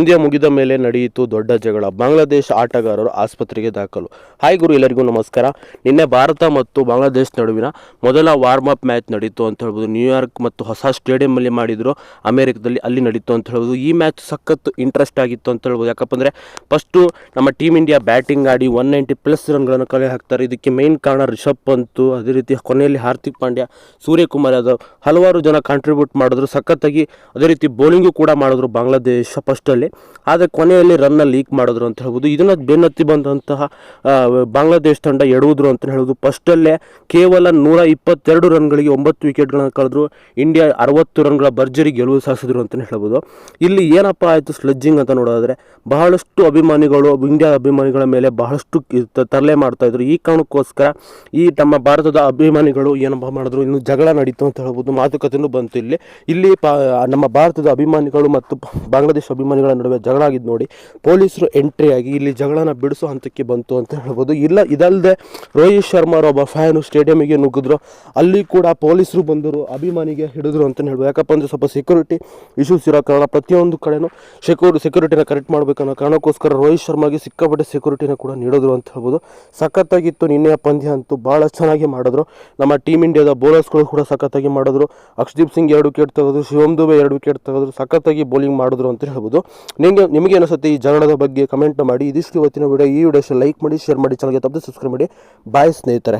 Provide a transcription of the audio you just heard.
ಪಂದ್ಯ ಮುಗಿದ ಮೇಲೆ ನಡೆಯಿತು ದೊಡ್ಡ ಜಗಳ. ಬಾಂಗ್ಲಾದೇಶ ಆಟಗಾರರು ಆಸ್ಪತ್ರೆಗೆ ದಾಖಲು. ಹಾಯ್ ಗುರು, ಎಲ್ಲರಿಗೂ ನಮಸ್ಕಾರ. ನಿನ್ನೆ ಭಾರತ ಮತ್ತು ಬಾಂಗ್ಲಾದೇಶ ನಡುವಿನ ಮೊದಲ ವಾರ್ಮ್ ಅಪ್ ಮ್ಯಾಚ್ ನಡೀತು ಅಂತ ಹೇಳ್ಬೋದು. ನ್ಯೂಯಾರ್ಕ್ ಮತ್ತು ಹೊಸ ಸ್ಟೇಡಿಯಂಲ್ಲಿ ಮಾಡಿದ್ರು. ಅಮೆರಿಕದಲ್ಲಿ ಅಲ್ಲಿ ನಡೀತು ಅಂತ ಹೇಳ್ಬೋದು. ಈ ಮ್ಯಾಚ್ ಸಖತ್ತು ಇಂಟ್ರೆಸ್ಟ್ ಆಗಿತ್ತು ಅಂತ ಹೇಳ್ಬೋದು. ಯಾಕಪ್ಪ ಅಂದರೆ ಫಸ್ಟು ನಮ್ಮ ಟೀಮ್ ಇಂಡಿಯಾ ಬ್ಯಾಟಿಂಗ್ ಆಡಿ ಒನ್ ನೈಂಟಿ ಪ್ಲಸ್ ರನ್ಗಳನ್ನು ಕಲೆ ಹಾಕ್ತಾರೆ. ಇದಕ್ಕೆ ಮೇನ್ ಕಾರಣ ರಿಷಬ್ ಪಂತು. ಅದೇ ರೀತಿ ಕೊನೆಯಲ್ಲಿ ಹಾರ್ದಿಕ್ ಪಾಂಡ್ಯ, ಸೂರ್ಯಕುಮಾರ್ ಯಾದವ್ ಹಲವಾರು ಜನ ಕಾಂಟ್ರಿಬ್ಯೂಟ್ ಮಾಡಿದ್ರು. ಸಖತ್ತಾಗಿ ಅದೇ ರೀತಿ ಬೌಲಿಂಗು ಕೂಡ ಮಾಡಿದ್ರು ಬಾಂಗ್ಲಾದೇಶ ಫಸ್ಟಲ್ಲಿ ಆದರೆ ಕೊನೆಯಲ್ಲಿ ರನ್ನ ಲೀಕ್ ಮಾಡಿದ್ರು ಅಂತ ಹೇಳ್ಬೋದು. ಇದನ್ನು ಬೆನ್ನತ್ತಿ ಬಂದಂತಹ ಬಾಂಗ್ಲಾದೇಶ ತಂಡ ಎಡುವುದ್ರು ಅಂತ ಹೇಳ್ಬೋದು. ಫಸ್ಟಲ್ಲೇ ಕೇವಲ ನೂರ ಇಪ್ಪತ್ತೆರಡು ರನ್ಗಳಿಗೆ ಒಂಬತ್ತು ವಿಕೆಟ್ಗಳನ್ನು ಕಳೆದ್ರು. ಇಂಡಿಯಾ ಅರವತ್ತು ರನ್ಗಳ ಭರ್ಜರಿ ಗೆಲುವು ಸಾಧಿಸಿದ್ರು ಅಂತಲೇ ಹೇಳ್ಬೋದು. ಇಲ್ಲಿ ಏನಪ್ಪ ಆಯಿತು ಸ್ಲೆಡ್ಜಿಂಗ್ ಅಂತ ನೋಡೋದಾದರೆ, ಬಹಳಷ್ಟು ಅಭಿಮಾನಿಗಳು ಇಂಡಿಯಾ ಅಭಿಮಾನಿಗಳ ಮೇಲೆ ಬಹಳಷ್ಟು ತರಲೆ ಮಾಡ್ತಾಯಿದ್ರು ಈ ಕಾರಣಕ್ಕೋಸ್ಕರ ಈ ನಮ್ಮ ಭಾರತದ ಅಭಿಮಾನಿಗಳು ಏನಪ್ಪ ಮಾಡಿದ್ರು, ಇನ್ನು ಜಗಳ ನಡೀತು ಅಂತ ಹೇಳ್ಬೋದು. ಮಾತುಕತೆಯೂ ಬಂತು ಇಲ್ಲಿ. ಇಲ್ಲಿ ನಮ್ಮ ಭಾರತದ ಅಭಿಮಾನಿಗಳು ಮತ್ತು ಬಾಂಗ್ಲಾದೇಶ ಅಭಿಮಾನಿಗಳ ನಡುವೆ ಜಗಳ ಆಗಿದ್ದು ನೋಡಿ ಪೊಲೀಸರು ಎಂಟ್ರಿ ಆಗಿ ಇಲ್ಲಿ ಜಗಳನ ಬಿಡಿಸೋ ಹಂತಕ್ಕೆ ಬಂತು ಅಂತ ಹೇಳ್ಬೋದು. ಇಲ್ಲ ಇದಲ್ಲದೆ ರೋಹಿತ್ ಶರ್ಮಾರ ಒಬ್ಬ ಫ್ಯಾನು ಸ್ಟೇಡಿಯಮಿಗೆ ನುಗ್ಗಿದ್ರು. ಅಲ್ಲಿ ಕೂಡ ಪೊಲೀಸರು ಬಂದರು, ಅಭಿಮಾನಿಗೆ ಹಿಡಿದ್ರು ಅಂತ ಹೇಳ್ಬೋದು. ಯಾಕಪ್ಪ ಅಂದರೆ ಸ್ವಲ್ಪ ಸೆಕ್ಯೂರಿಟಿ ಇಶ್ಯೂಸ್ ಇರೋ ಕಾರಣ ಪ್ರತಿಯೊಂದು ಕಡೆನೂ ಸೆಕ್ಯೂರ್ ಸೆಕ್ಯೂರಿಟಿನ ಕರೆಕ್ಟ್ ಮಾಡಬೇಕನ್ನೋ ಕಾರಣಕ್ಕೋಸ್ಕರ ರೋಹಿತ್ ಶರ್ಮಾಗೆ ಸಿಕ್ಕಾಪಟ್ಟೆ ಸೆಕ್ಯೂರಿಟಿನ ಕೂಡ ನೀಡಿದ್ರು ಅಂತ ಹೇಳ್ಬೋದು. ಸಖತ್ತಾಗಿತ್ತು ನಿನ್ನೆಯ ಪಂದ್ಯ ಅಂತೂ ಭಾಳ ಚೆನ್ನಾಗಿ ಮಾಡಿದ್ರು. ನಮ್ಮ ಟೀಮ್ ಇಂಡಿಯಾದ ಬೌಲರ್ಸ್ಗಳು ಕೂಡ ಸಖತ್ತಾಗಿ ಮಾಡಿದ್ರು. ಅಕ್ಷದೀಪ್ ಸಿಂಗ್ ಎರಡು ವಿಕೆಟ್ ತೆಗೆದ್ರು, ಶಿವಮ್ ದುಬೆ ಎರಡು ವಿಕೆಟ್ ತೆಗೆದ್ರು, ಸಖತ್ತಾಗಿ ಬೌಲಿಂಗ್ ಮಾಡಿದ್ರು ಅಂತ ಹೇಳ್ಬೋದು. ನಿಮಗೆ ನಿಮಗೆ ಅನಿಸುತ್ತೆ ಈ ಜಗಳದ ಬಗ್ಗೆ ಕಮೆಂಟ್ ಮಾಡಿ. ಇದಿಷ್ಟು ಇವತ್ತಿನ ವಿಡಿಯೋ ಈ ವಿಡಿಯೋ ಲೈಕ್ ಮಾಡಿ ಶೇರ್ ಮಾಡಿ ಚಾನಲ್ಗೆ ತಪ್ಪದೆ ಸಬ್ಸ್ಕ್ರೈಬ್ ಮಾಡಿ. ಬಾಯ್ ಸ್ನೇಹಿತರೆ.